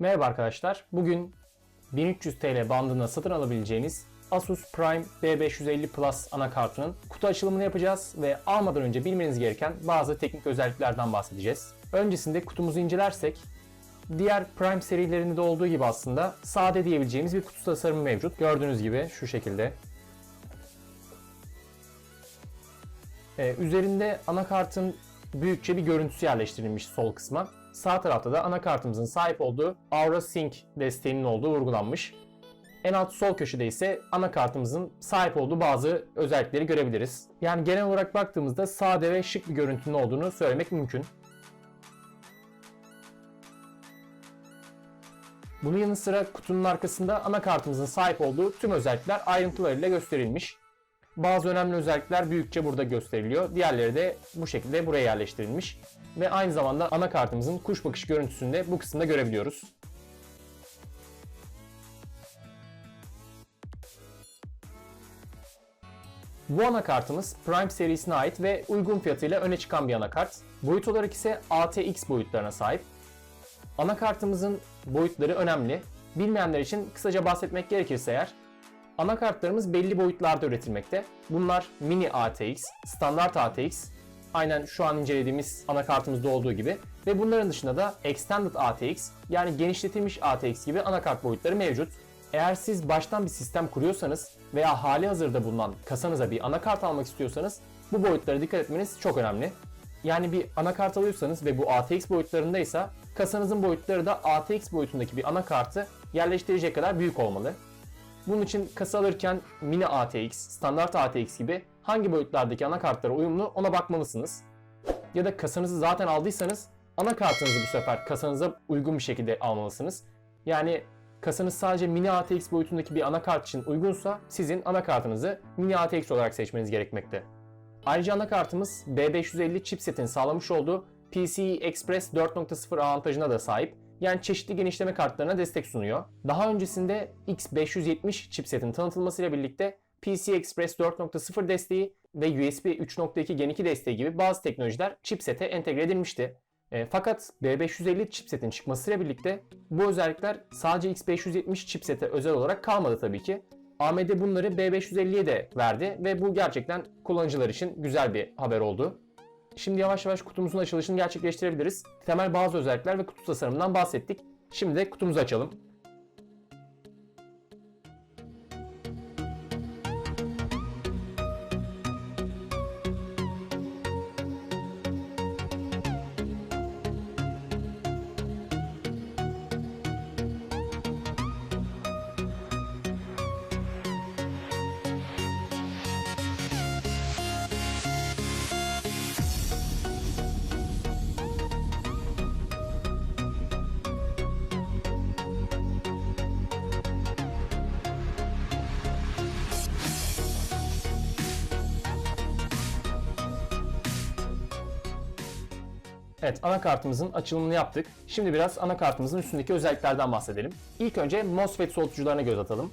Merhaba arkadaşlar. Bugün 1300 TL bandında satın alabileceğiniz Asus Prime B550 Plus anakartının kutu açılımını yapacağız ve almadan önce bilmeniz gereken bazı teknik özelliklerden bahsedeceğiz. Öncesinde kutumuzu incelersek diğer Prime serilerinde de olduğu gibi aslında sade diyebileceğimiz bir kutu tasarımı mevcut. Gördüğünüz gibi şu şekilde. Ee, üzerinde anakartın büyükçe bir görüntüsü yerleştirilmiş sol kısma. Sağ tarafta da anakartımızın sahip olduğu Aura Sync desteğinin olduğu vurgulanmış. En alt sol köşede ise anakartımızın sahip olduğu bazı özellikleri görebiliriz. Yani genel olarak baktığımızda sade ve şık bir görüntünün olduğunu söylemek mümkün. Bunun yanı sıra kutunun arkasında anakartımızın sahip olduğu tüm özellikler ayrıntılarıyla gösterilmiş. Bazı önemli özellikler büyükçe burada gösteriliyor. Diğerleri de bu şekilde buraya yerleştirilmiş. Ve aynı zamanda anakartımızın kuş bakış görüntüsünü de bu kısımda görebiliyoruz. Bu anakartımız Prime serisine ait ve uygun fiyatıyla öne çıkan bir anakart. Boyut olarak ise ATX boyutlarına sahip. Anakartımızın boyutları önemli. Bilmeyenler için kısaca bahsetmek gerekirse eğer, anakartlarımız belli boyutlarda üretilmekte. Bunlar mini ATX, standart ATX, aynen şu an incelediğimiz anakartımızda olduğu gibi ve bunların dışında da Extended ATX yani genişletilmiş ATX gibi anakart boyutları mevcut. Eğer siz baştan bir sistem kuruyorsanız veya hali hazırda bulunan kasanıza bir anakart almak istiyorsanız bu boyutlara dikkat etmeniz çok önemli. Yani bir anakart alıyorsanız ve bu ATX boyutlarındaysa kasanızın boyutları da ATX boyutundaki bir anakartı yerleştirecek kadar büyük olmalı. Bunun için kasa alırken mini ATX, standart ATX gibi hangi boyutlardaki anakartlara uyumlu ona bakmalısınız. Ya da kasanızı zaten aldıysanız anakartınızı bu sefer kasanıza uygun bir şekilde almalısınız. Yani kasanız sadece mini ATX boyutundaki bir anakart için uygunsa sizin anakartınızı mini ATX olarak seçmeniz gerekmekte. Ayrıca anakartımız B550 chipsetin sağlamış olduğu PCI Express 4.0 avantajına da sahip. Yani çeşitli genişleme kartlarına destek sunuyor. Daha öncesinde X570 chipsetin tanıtılmasıyla birlikte PCI Express 4.0 desteği ve USB 3.2 Gen 2 desteği gibi bazı teknolojiler chipsete entegre edilmişti. E, fakat B550 chipsetin çıkmasıyla birlikte bu özellikler sadece X570 chipsete özel olarak kalmadı tabii ki. AMD bunları B550'ye de verdi ve bu gerçekten kullanıcılar için güzel bir haber oldu. Şimdi yavaş yavaş kutumuzun açılışını gerçekleştirebiliriz. Temel bazı özellikler ve kutu tasarımından bahsettik. Şimdi de kutumuzu açalım. Evet anakartımızın açılımını yaptık. Şimdi biraz anakartımızın üstündeki özelliklerden bahsedelim. İlk önce MOSFET soğutucularına göz atalım.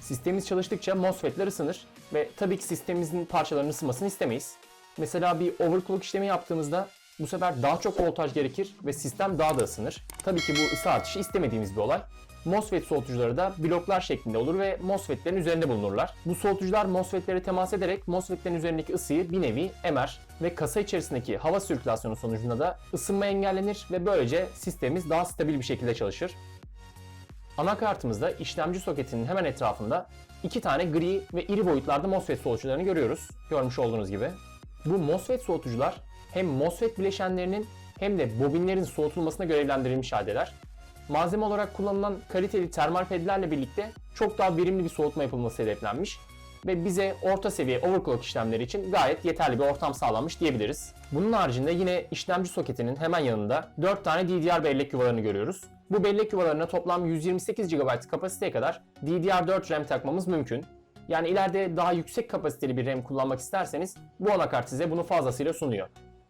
Sistemimiz çalıştıkça MOSFET'ler ısınır ve tabii ki sistemimizin parçalarının ısınmasını istemeyiz. Mesela bir overclock işlemi yaptığımızda bu sefer daha çok voltaj gerekir ve sistem daha da ısınır. Tabii ki bu ısı artışı istemediğimiz bir olay. MOSFET soğutucuları da bloklar şeklinde olur ve MOSFET'lerin üzerinde bulunurlar. Bu soğutucular MOSFET'lere temas ederek MOSFET'lerin üzerindeki ısıyı bir nevi emer ve kasa içerisindeki hava sirkülasyonu sonucunda da ısınma engellenir ve böylece sistemimiz daha stabil bir şekilde çalışır. Anakartımızda işlemci soketinin hemen etrafında iki tane gri ve iri boyutlarda MOSFET soğutucularını görüyoruz. Görmüş olduğunuz gibi. Bu MOSFET soğutucular hem MOSFET bileşenlerinin hem de bobinlerin soğutulmasına görevlendirilmiş haldeler. Malzeme olarak kullanılan kaliteli termal pedlerle birlikte çok daha verimli bir soğutma yapılması hedeflenmiş ve bize orta seviye overclock işlemleri için gayet yeterli bir ortam sağlanmış diyebiliriz. Bunun haricinde yine işlemci soketinin hemen yanında 4 tane DDR bellek yuvalarını görüyoruz. Bu bellek yuvalarına toplam 128 GB kapasiteye kadar DDR4 RAM takmamız mümkün. Yani ileride daha yüksek kapasiteli bir RAM kullanmak isterseniz bu anakart size bunu fazlasıyla sunuyor.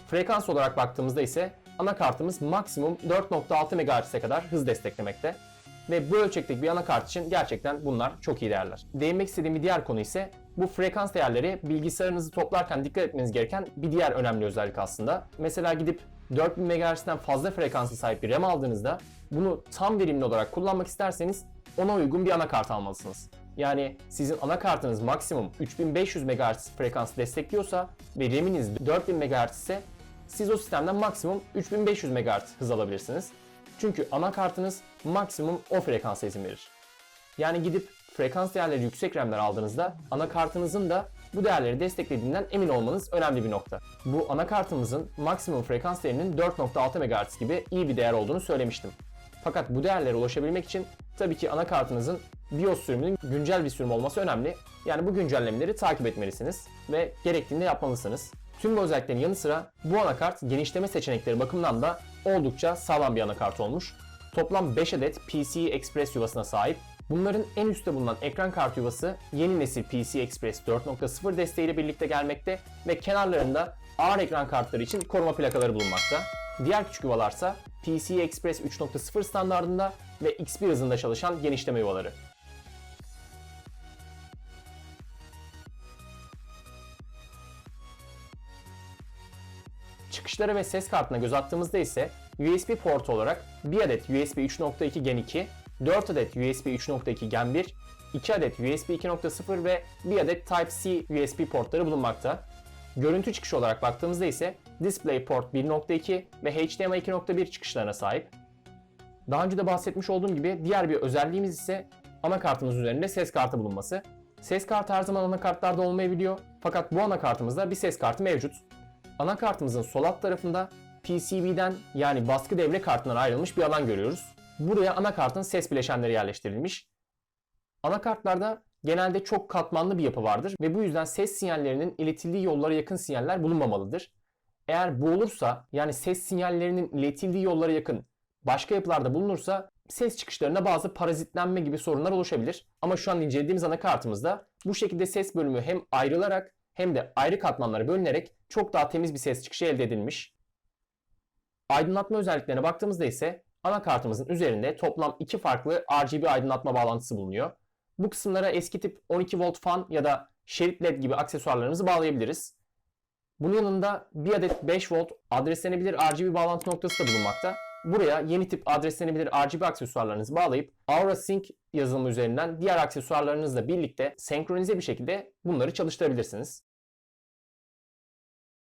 Frekans olarak baktığımızda ise anakartımız maksimum 4.6 MHz'e kadar hız desteklemekte. ve bu ölçekteki bir anakart için gerçekten bunlar çok iyi değerler. Değinmek istediğim bir diğer konu ise bu frekans değerleri bilgisayarınızı toplarken dikkat etmeniz gereken bir diğer önemli özellik aslında. Mesela gidip 4000 MHz'den fazla frekansa sahip bir RAM aldığınızda bunu tam verimli olarak kullanmak isterseniz ona uygun bir anakart almalısınız. Yani sizin anakartınız maksimum 3500 MHz frekans destekliyorsa ve RAM'iniz 4000 MHz ise siz o sistemden maksimum 3500 MHz hız alabilirsiniz. Çünkü anakartınız maksimum o frekansa izin verir. Yani gidip frekans değerleri yüksek RAM'ler aldığınızda anakartınızın da bu değerleri desteklediğinden emin olmanız önemli bir nokta. Bu anakartımızın maksimum frekans değerinin 4.6 MHz gibi iyi bir değer olduğunu söylemiştim. Fakat bu değerlere ulaşabilmek için tabii ki anakartınızın BIOS sürümünün güncel bir sürüm olması önemli. Yani bu güncellemeleri takip etmelisiniz ve gerektiğinde yapmalısınız. Tüm bu özelliklerin yanı sıra bu anakart genişleme seçenekleri bakımından da oldukça sağlam bir anakart olmuş. Toplam 5 adet PCI Express yuvasına sahip. Bunların en üstte bulunan ekran kartı yuvası yeni nesil PCI Express 4.0 desteğiyle birlikte gelmekte ve kenarlarında ağır ekran kartları için koruma plakaları bulunmakta. Diğer küçük yuvalarsa PCI Express 3.0 standartında ve X1 hızında çalışan genişleme yuvaları. Çıkışlara ve ses kartına göz attığımızda ise USB portu olarak bir adet USB 3.2 Gen 2, 4 adet USB 3.2 Gen 1, 2 adet USB 2.0 ve 1 adet Type-C USB portları bulunmakta. Görüntü çıkışı olarak baktığımızda ise DisplayPort 1.2 ve HDMI 2.1 çıkışlarına sahip. Daha önce de bahsetmiş olduğum gibi diğer bir özelliğimiz ise anakartımız üzerinde ses kartı bulunması. Ses kartı her zaman anakartlarda olmayabiliyor fakat bu anakartımızda bir ses kartı mevcut. Anakartımızın sol alt tarafında PCB'den yani baskı devre kartından ayrılmış bir alan görüyoruz. Buraya anakartın ses bileşenleri yerleştirilmiş. Anakartlarda genelde çok katmanlı bir yapı vardır ve bu yüzden ses sinyallerinin iletildiği yollara yakın sinyaller bulunmamalıdır. Eğer bu olursa yani ses sinyallerinin iletildiği yollara yakın başka yapılarda bulunursa ses çıkışlarında bazı parazitlenme gibi sorunlar oluşabilir. Ama şu an incelediğimiz anakartımızda bu şekilde ses bölümü hem ayrılarak hem de ayrı katmanlara bölünerek çok daha temiz bir ses çıkışı elde edilmiş. Aydınlatma özelliklerine baktığımızda ise anakartımızın üzerinde toplam iki farklı RGB aydınlatma bağlantısı bulunuyor. Bu kısımlara eski tip 12 volt fan ya da şerit led gibi aksesuarlarımızı bağlayabiliriz. Bunun yanında bir adet 5 volt adreslenebilir RGB bağlantı noktası da bulunmakta. Buraya yeni tip adreslenebilir RGB aksesuarlarınızı bağlayıp Aura Sync yazılımı üzerinden diğer aksesuarlarınızla birlikte senkronize bir şekilde bunları çalıştırabilirsiniz.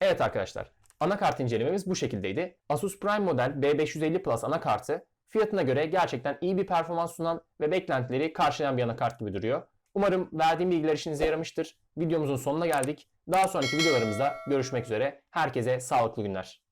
Evet arkadaşlar, anakart incelememiz bu şekildeydi. Asus Prime model B550 Plus anakartı fiyatına göre gerçekten iyi bir performans sunan ve beklentileri karşılayan bir anakart gibi duruyor. Umarım verdiğim bilgiler işinize yaramıştır. Videomuzun sonuna geldik. Daha sonraki videolarımızda görüşmek üzere. Herkese sağlıklı günler.